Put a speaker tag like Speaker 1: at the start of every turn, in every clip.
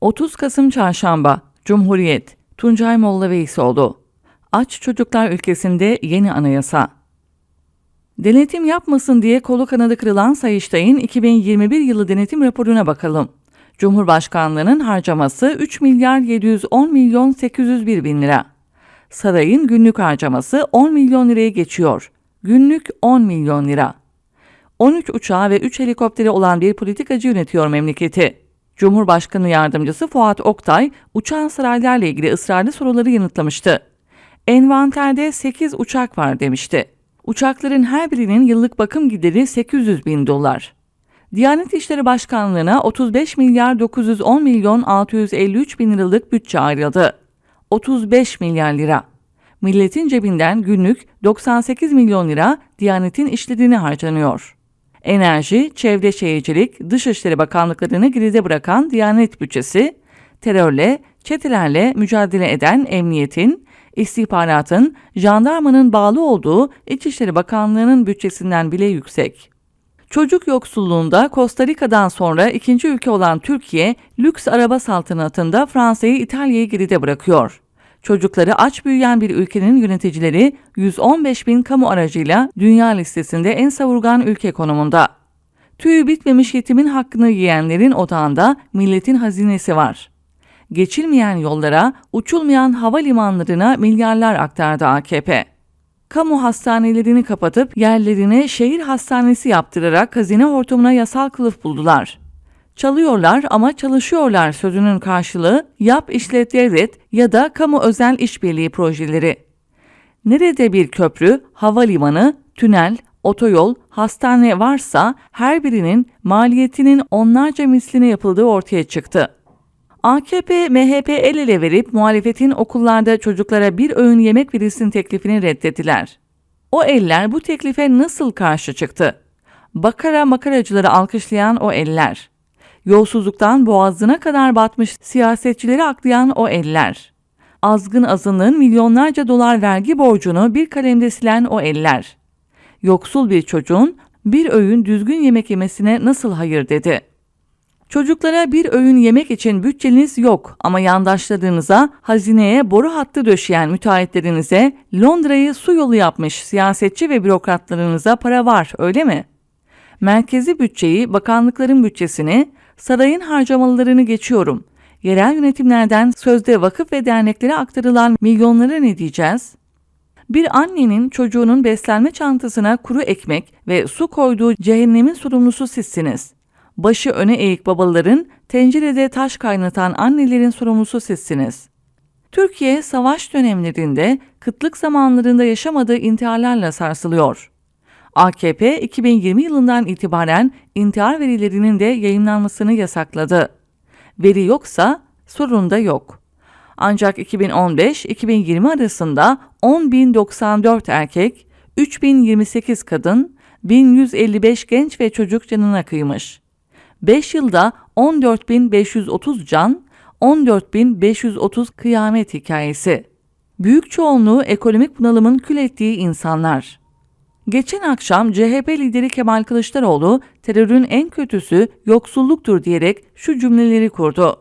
Speaker 1: 30 Kasım Çarşamba Cumhuriyet Tuncay Molla Veysoğlu Aç Çocuklar Ülkesinde Yeni Anayasa Denetim yapmasın diye kolu kanadı kırılan Sayıştay'ın 2021 yılı denetim raporuna bakalım. Cumhurbaşkanlığının harcaması 3 milyar 710 milyon 801 bin lira. Sarayın günlük harcaması 10 milyon liraya geçiyor. Günlük 10 milyon lira. 13 uçağı ve 3 helikopteri olan bir politikacı yönetiyor memleketi. Cumhurbaşkanı Yardımcısı Fuat Oktay, uçan saraylarla ilgili ısrarlı soruları yanıtlamıştı. Envanterde 8 uçak var demişti. Uçakların her birinin yıllık bakım gideri 800 bin dolar. Diyanet İşleri Başkanlığı'na 35 milyar 910 milyon 653 bin liralık bütçe ayrıldı. 35 milyar lira. Milletin cebinden günlük 98 milyon lira Diyanet'in işlediğini harcanıyor. Enerji, Çevre Şehircilik, Dışişleri Bakanlıklarını geride bırakan Diyanet bütçesi, terörle, çetelerle mücadele eden emniyetin, istihbaratın, jandarmanın bağlı olduğu İçişleri Bakanlığı'nın bütçesinden bile yüksek. Çocuk yoksulluğunda Costa Rica'dan sonra ikinci ülke olan Türkiye, lüks araba saltanatında Fransa'yı İtalya'yı geride bırakıyor. Çocukları aç büyüyen bir ülkenin yöneticileri 115 bin kamu aracıyla dünya listesinde en savurgan ülke konumunda. Tüyü bitmemiş yetimin hakkını yiyenlerin odağında milletin hazinesi var. Geçilmeyen yollara, uçulmayan havalimanlarına milyarlar aktardı AKP. Kamu hastanelerini kapatıp yerlerine şehir hastanesi yaptırarak hazine hortumuna yasal kılıf buldular. Çalıyorlar ama çalışıyorlar sözünün karşılığı yap işlet devlet ya da kamu özel işbirliği projeleri. Nerede bir köprü, havalimanı, tünel, otoyol, hastane varsa her birinin maliyetinin onlarca misline yapıldığı ortaya çıktı. AKP, MHP el ele verip muhalefetin okullarda çocuklara bir öğün yemek verilsin teklifini reddettiler. O eller bu teklife nasıl karşı çıktı? Bakara makaracıları alkışlayan o eller. Yolsuzluktan boğazına kadar batmış siyasetçileri aklayan o eller. Azgın azınlığın milyonlarca dolar vergi borcunu bir kalemde silen o eller. Yoksul bir çocuğun bir öğün düzgün yemek yemesine nasıl hayır dedi. Çocuklara bir öğün yemek için bütçeniz yok ama yandaşlarınıza, hazineye boru hattı döşeyen müteahhitlerinize, Londra'yı su yolu yapmış siyasetçi ve bürokratlarınıza para var öyle mi? Merkezi bütçeyi, bakanlıkların bütçesini, sarayın harcamalarını geçiyorum. Yerel yönetimlerden sözde vakıf ve derneklere aktarılan milyonlara ne diyeceğiz? Bir annenin çocuğunun beslenme çantasına kuru ekmek ve su koyduğu cehennemin sorumlusu sizsiniz. Başı öne eğik babaların, tencerede taş kaynatan annelerin sorumlusu sizsiniz. Türkiye savaş dönemlerinde, kıtlık zamanlarında yaşamadığı intiharlarla sarsılıyor. AKP 2020 yılından itibaren intihar verilerinin de yayınlanmasını yasakladı. Veri yoksa sorun da yok. Ancak 2015-2020 arasında 10.094 erkek, 3.028 kadın, 1155 genç ve çocuk canına kıymış. 5 yılda 14.530 can, 14.530 kıyamet hikayesi. Büyük çoğunluğu ekonomik bunalımın kül ettiği insanlar. Geçen akşam CHP lideri Kemal Kılıçdaroğlu terörün en kötüsü yoksulluktur diyerek şu cümleleri kurdu.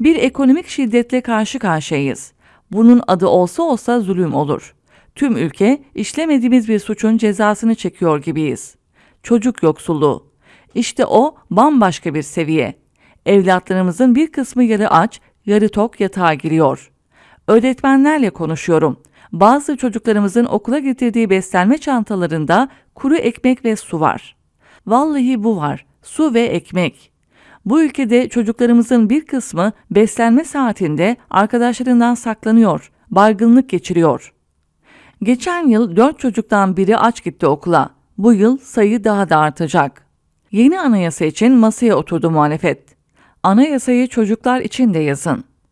Speaker 1: Bir ekonomik şiddetle karşı karşıyayız. Bunun adı olsa olsa zulüm olur. Tüm ülke işlemediğimiz bir suçun cezasını çekiyor gibiyiz. Çocuk yoksulluğu. İşte o bambaşka bir seviye. Evlatlarımızın bir kısmı yarı aç, yarı tok yatağa giriyor. Öğretmenlerle konuşuyorum. Bazı çocuklarımızın okula getirdiği beslenme çantalarında kuru ekmek ve su var. Vallahi bu var. Su ve ekmek. Bu ülkede çocuklarımızın bir kısmı beslenme saatinde arkadaşlarından saklanıyor, baygınlık geçiriyor. Geçen yıl dört çocuktan biri aç gitti okula. Bu yıl sayı daha da artacak. Yeni anayasa için masaya oturdu muhalefet. Anayasayı çocuklar için de yazın.